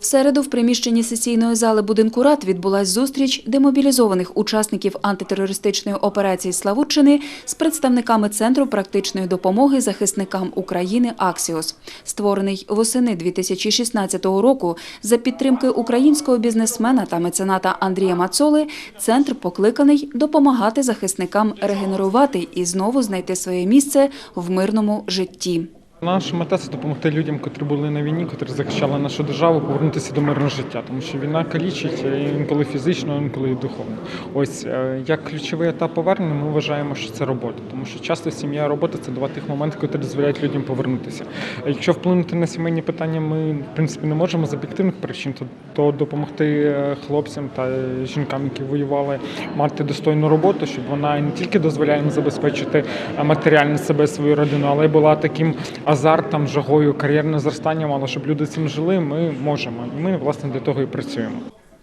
В середу в приміщенні сесійної зали будинку рад відбулась зустріч демобілізованих учасників антитерористичної операції Славутчини з представниками Центру практичної допомоги захисникам України «Аксіос». Створений восени 2016 року за підтримки українського бізнесмена та мецената Андрія Мацоли, центр покликаний допомагати захисникам регенерувати і знову знайти своє місце в мирному житті. Наша мета це допомогти людям, котрі були на війні, котрі захищали нашу державу, повернутися до мирного життя, тому що війна калічить е, інколи фізично, інколи і духовно. Ось е, як ключовий етап повернення, ми вважаємо, що це робота, тому що часто сім'я робота це два тих моменти, які дозволяють людям повернутися. Якщо вплинути на сімейні питання, ми в принципі не можемо з об'єктивних причин, то, то допомогти е, хлопцям та жінкам, які воювали, мати достойну роботу, щоб вона не тільки дозволяє їм забезпечити е, матеріально себе, свою родину, але й була таким азартом, жагою, кар'єрне зростання мало, щоб люди цим жили. Ми можемо, і ми власне для того і працюємо.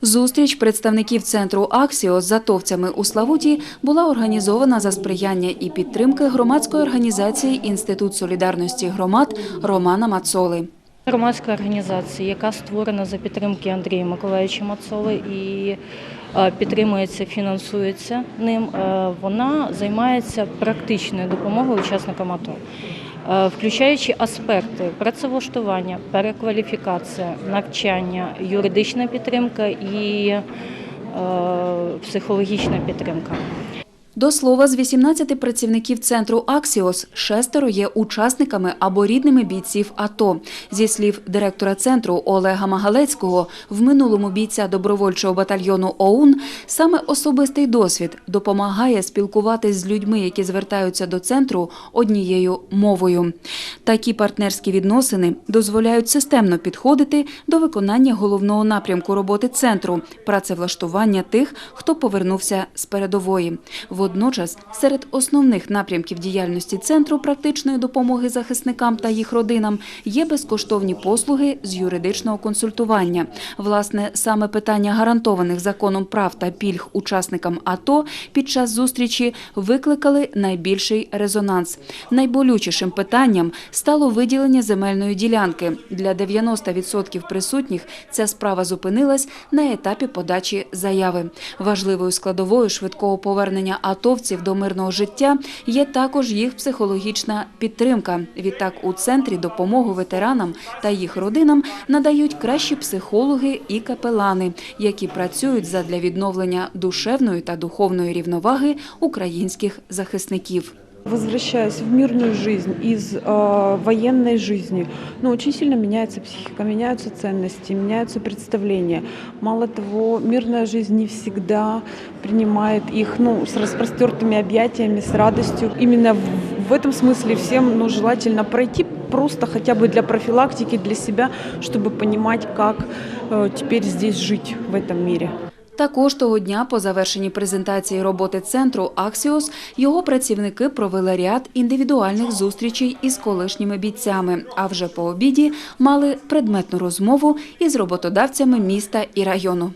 Зустріч представників центру «Аксіос» з атовцями у Славуті була організована за сприяння і підтримки громадської організації «Інститут солідарності громад» Романа Мацоли. Громадська організація, яка створена за підтримки Андрія Миколаївича Мацоли і е, підтримується, фінансується ним, е, вона займається практичною допомогою учасникам АТО, включаючи аспекти працевлаштування, перекваліфікація, навчання, юридична підтримка і е, психологічна підтримка. До слова, з 18 працівників центру «Аксіос» шестеро є учасниками або рідними бійців АТО. Зі слів директора центру Олега Магалецького, в минулому бійця добровольчого батальйону ОУН саме особистий досвід допомагає спілкуватись з людьми, які звертаються до центру однією мовою. Такі партнерські відносини дозволяють системно підходити до виконання головного напрямку роботи центру працевлаштування тих, хто повернувся з передової. Водночас, серед основних напрямків діяльності центру практичної допомоги захисникам та їх родинам є безкоштовні послуги з юридичного консультування. Власне, саме питання гарантованих законом прав та пільг учасникам АТО під час зустрічі викликали найбільший резонанс. Найболючішим питанням стало виділення земельної ділянки. Для 90% присутніх ця справа зупинилась на етапі подачі заяви. Важливою складовою швидкого повернення атовців до мирного життя є також їх психологічна підтримка. Відтак у центрі допомогу ветеранам та їх родинам надають кращі психологи і капелани, які працюють задля відновлення душевної та духовної рівноваги українських захисників. Возвращаясь в мирную жизнь из э, военной жизни, ну, очень сильно меняется психика, меняются ценности, меняются представления. Мало того, мирная жизнь не всегда принимает их ну, с распростертыми объятиями, с радостью. Именно в, в этом смысле всем ну, желательно пройти просто хотя бы для профилактики, для себя, чтобы понимать, как э, теперь здесь жить в этом мире. Також того дня, по завершенні презентації роботи центру «Аксіос», його працівники провели ряд індивідуальних зустрічей із колишніми бійцями, а вже по обіді мали предметну розмову із роботодавцями міста і району.